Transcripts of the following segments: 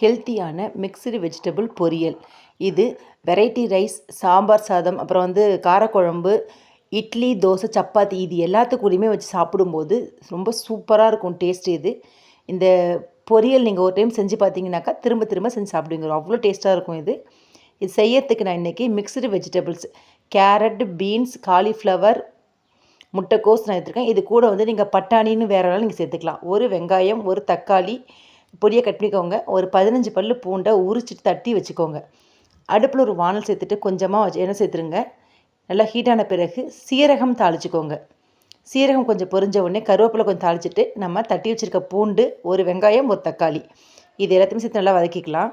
ஹெல்த்தியான mixed vegetable பொரியல். இது வெரைட்டி ரைஸ் சாம்பார் சாதம் அப்புறம் வந்து காரக்குழம்பு இட்லி தோசை சப்பாத்தி இது எல்லாத்துக்கூடயுமே வச்சு சாப்பிடும்போது ரொம்ப சூப்பராக இருக்கும் டேஸ்ட் இது. இந்த பொரியல் நீங்கள் ஒரு டைம் செஞ்சு பார்த்தீங்கன்னாக்கா திரும்ப திரும்ப செஞ்சு சாப்பிடுவீங்க. அவ்வளோ டேஸ்ட்டாக இருக்கும் இது. இது செய்யறதுக்கு நான் இன்றைக்கி mixed vegetables carrot beans cauliflower முட்டைக்கோஸ் நான் எடுத்துருக்கேன். இது கூட வந்து நீங்கள் பட்டாணின்னு வேறு வேணாலும் நீங்கள் சேர்த்துக்கலாம். ஒரு வெங்காயம் ஒரு தக்காளி பொடியை கட் பண்ணிக்கோங்க. ஒரு பதினஞ்சு பல் பூண்டை உரிச்சிட்டு தட்டி வச்சுக்கோங்க. அடுப்பில் ஒரு வானல் சேர்த்துட்டு கொஞ்சமாக வச்சு எண்ணெய் சேர்த்துருங்க. நல்லா ஹீட்டான பிறகு சீரகம் தாளிச்சிக்கோங்க. சீரகம் கொஞ்சம் பொரிஞ்ச உடனே கருவேப்பிலை கொஞ்சம் தாளிச்சிட்டு நம்ம தட்டி வச்சுருக்க பூண்டு ஒரு வெங்காயம் ஒரு தக்காளி. இது எல்லாத்தையுமே சேர்த்து நல்லா வதக்கிக்கலாம்.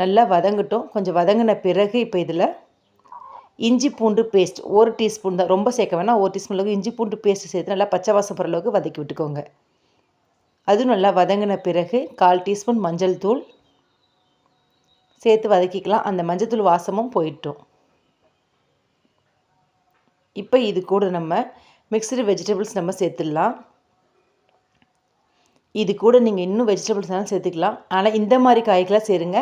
நல்லா வதங்கட்டும். கொஞ்சம் வதங்கின பிறகு இப்போ இதில் இஞ்சி பூண்டு பேஸ்ட் ஒரு டீஸ்பூன் தான். ரொம்ப சேர்க்க வேணாம். ஒரு டீஸ்பூன் அளவுக்கு இஞ்சி பூண்டு பேஸ்ட் சேர்த்து நல்லா பச்சை வாசம் போகிற அளவுக்கு வதக்கி விட்டுக்கோங்க. அதுவும் நல்லா வதங்கின பிறகு கால் டீஸ்பூன் மஞ்சள் தூள் சேர்த்து வதக்கிக்கலாம். அந்த மஞ்சள் தூள் வாசமும் போயிட்டோம். இப்போ இது கூட நம்ம மிக்சடு வெஜிடபிள்ஸ் நம்ம சேர்த்துடலாம். இது கூட நீங்கள் இன்னும் வெஜிடபிள்ஸ் தான் சேர்த்துக்கலாம். ஆனால் இந்த மாதிரி காய்களாக சேருங்க.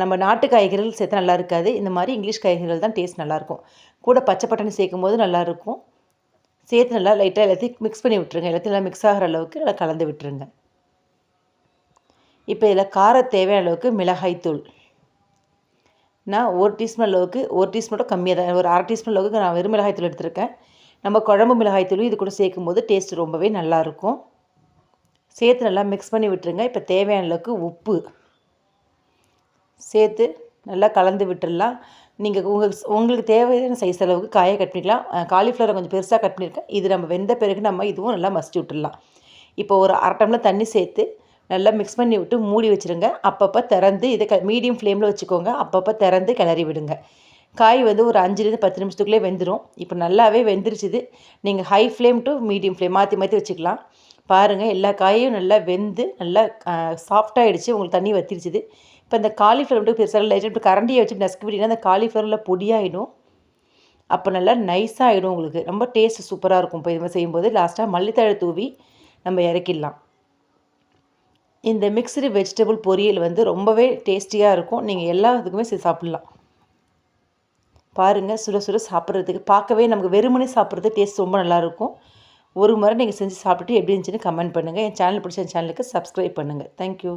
நம்ம நாட்டு காய்கறிகள் சேர்த்தா நல்லா இருக்காது. இந்த மாதிரி இங்கிலீஷ் காய்கறிகள் தான் டேஸ்ட் நல்லாயிருக்கும் கூட பச்சை பட்டாணி சேர்க்கும் போது நல்லாயிருக்கும் சேர்த்து நல்லா லைட்டாக எல்லாத்தையும் மிக்ஸ் பண்ணி விட்டுருங்க. எல்லாத்தையும் நல்லா மிக்ஸ் ஆகிற அளவுக்கு நல்லா கலந்து விட்டுருங்க. இப்போ இதில் கார தேவையான அளவுக்கு மிளகாய்த்தூள் நான் ஒரு டீஸ்பூன் அளவுக்கு ஒரு டீஸ்பூன் கம்மியாக தான் ஒரு அரை டீஸ்பூன் அளவுக்கு நான் வெறும் மிளகாய்த்தூள் எடுத்திருக்கேன். நம்ம குழம்பு மிளகாய்த்தூளும் இது கூட சேர்க்கும் போது டேஸ்ட் ரொம்பவே நல்லாயிருக்கும் சேர்த்து நல்லா மிக்ஸ் பண்ணி விட்டுருங்க. இப்போ தேவையான அளவுக்கு உப்பு. சேர்த்து நல்லா கலந்து விட்டுடலாம். நீங்கள் உங்கள் உங்களுக்கு தேவையான சைஸ் அளவுக்கு காயை கட் பண்ணிக்கலாம். காலிஃப்ளவரை கொஞ்சம் பெருசாக கட் பண்ணியிருக்கேன் இது நம்ம வெந்த பிறகு நம்ம இதுவும் நல்லா மசிச்சு விட்டுடலாம். இப்போ ஒரு அரை டம்ளர் தண்ணி சேர்த்து நல்லா மிக்ஸ் பண்ணி விட்டு மூடி வச்சுருங்க. அப்பப்போ திறந்து இதை க மீடியம் ஃப்ளேமில் வச்சுக்கோங்க. அப்பப்போ திறந்து கிளறி விடுங்க. காய் வந்து ஒரு அஞ்சுலேருந்து பத்து நிமிஷத்துக்குள்ளே வெந்துடும் இப்போ நல்லாவே வெந்துருச்சுது. நீங்கள் high flame to medium flame மாற்றி மாற்றி வச்சுக்கலாம். பாருங்கள் எல்லா காயும் நல்லா வெந்து நல்லா சாஃப்டாகிடுச்சு உங்களுக்கு தண்ணி வத்திருச்சுது. இப்போ இந்த காலிஃப்ளவர் மட்டும் பெருசாக லைட்டாக இப்படி கரண்டியை வச்சு நசுக்கி விட்டிங்கன்னா அந்த காலிஃப்ளவரில் பொடியாகிடும் அப்போ நல்லா நைஸாக ஆகிடும் உங்களுக்கு. ரொம்ப டேஸ்ட் சூப்பராக இருக்கும். இப்போ இது செய்யும்போது லாஸ்ட்டாக மல்லித்தழை தூவி நம்ம இறக்கிடலாம். இந்த மிக்சடு வெஜிடபிள் பொரியல் வந்து ரொம்பவே டேஸ்டியாக இருக்கும். நீங்கள் எல்லா இதுக்குமே சாப்பிட்லாம். பாருங்கள் சுட சுட சாப்பிட்றதுக்கு பார்க்கவே நமக்கு வெறுமனே சாப்பிட்றது டேஸ்ட் ரொம்ப நல்லாயிருக்கும் ஒரு முறை நீங்கள் செஞ்சு சாப்பிட்டுட்டு எப்படி இருந்துச்சுன்னு கமெண்ட் பண்ணுங்கள் என் சேனல் பிடிச்ச சேனலுக்கு சப்ஸ்கிரைப் பண்ணுங்கள் தேங்க்யூ